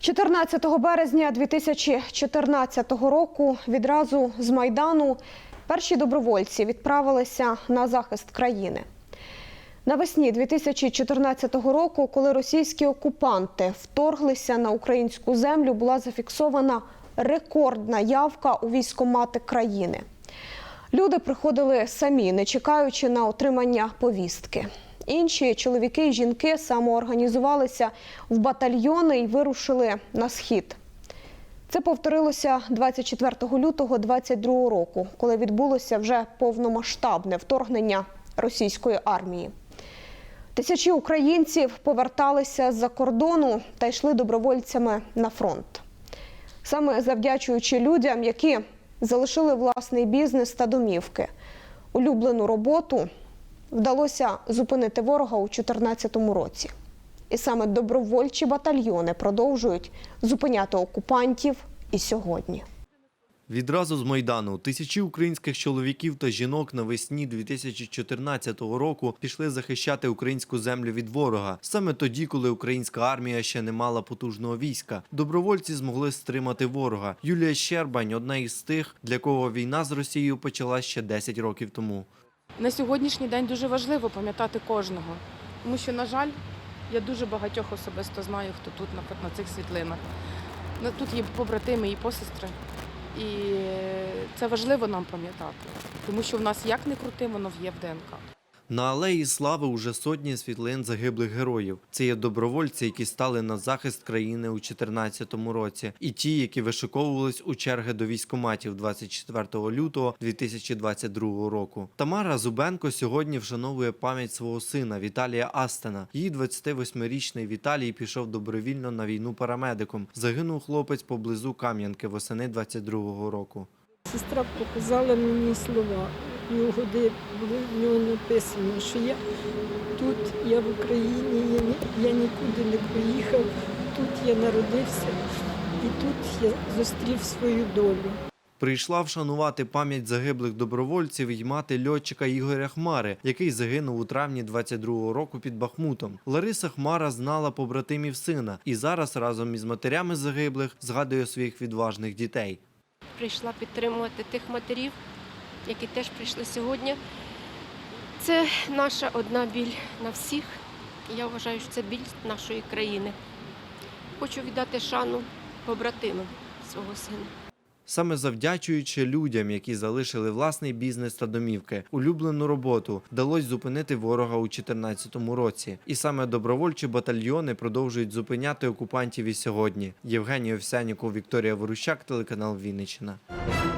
14 березня 2014 року відразу з Майдану перші добровольці відправилися на захист країни. Навесні 2014 року, коли російські окупанти вторглися на українську землю, була зафіксована рекордна явка у військомати країни. Люди приходили самі, не чекаючи на отримання повістки. Інші чоловіки і жінки самоорганізувалися в батальйони і вирушили на схід. Це повторилося 24 лютого 2022 року, коли відбулося вже повномасштабне вторгнення російської армії. Тисячі українців поверталися з-за кордону та йшли добровольцями на фронт. Саме завдячуючи людям, які залишили власний бізнес та домівки, улюблену роботу, вдалося зупинити ворога у 2014 році. І саме добровольчі батальйони продовжують зупиняти окупантів і сьогодні. Відразу з Майдану тисячі українських чоловіків та жінок навесні 2014 року пішли захищати українську землю від ворога. Саме тоді, коли українська армія ще не мала потужного війська, добровольці змогли стримати ворога. Юлія Щербань одна із тих, для кого війна з Росією почалась ще 10 років тому. На сьогоднішній день дуже важливо пам'ятати кожного, тому що, на жаль, я дуже багатьох особисто знаю, хто тут на, цих світлинах. Тут є побратими і посестри. І це важливо нам пам'ятати, тому що в нас як не крути, воно є в ДНК. На алеї слави уже сотні світлин загиблих героїв. Це є добровольці, які стали на захист країни у 2014 році, і ті, які вишиковувались у черги до військоматів 24 лютого 2022 року. Тамара Зубенко сьогодні вшановує пам'ять свого сина Віталія Астена. Її 28-річний Віталій пішов добровільно на війну парамедиком. Загинув хлопець поблизу Кам'янки восени 22 року. Сестра показала мені слова. Його де було в нього написано, що я тут, я в Україні, я, ні- я нікуди не поїхав, тут я народився і тут я зустрів свою долю. Прийшла вшанувати пам'ять загиблих добровольців і мати льотчика Ігоря Хмари, який загинув у травні 22-го року під Бахмутом. Лариса Хмара знала побратимів сина і зараз разом із матерями загиблих згадує своїх відважних дітей. прийшла підтримувати тих матерів, які теж прийшли сьогодні. Це наша одна біль на всіх. Я вважаю, що це біль нашої країни. Хочу віддати шану побратимам свого сина. Саме завдячуючи людям, які залишили власний бізнес та домівки, улюблену роботу, вдалося зупинити ворога у 2014 році. І саме добровольчі батальйони продовжують зупиняти окупантів і сьогодні. Євгеній Овсяніков, Вікторія Ворущак, телеканал Вінниччина.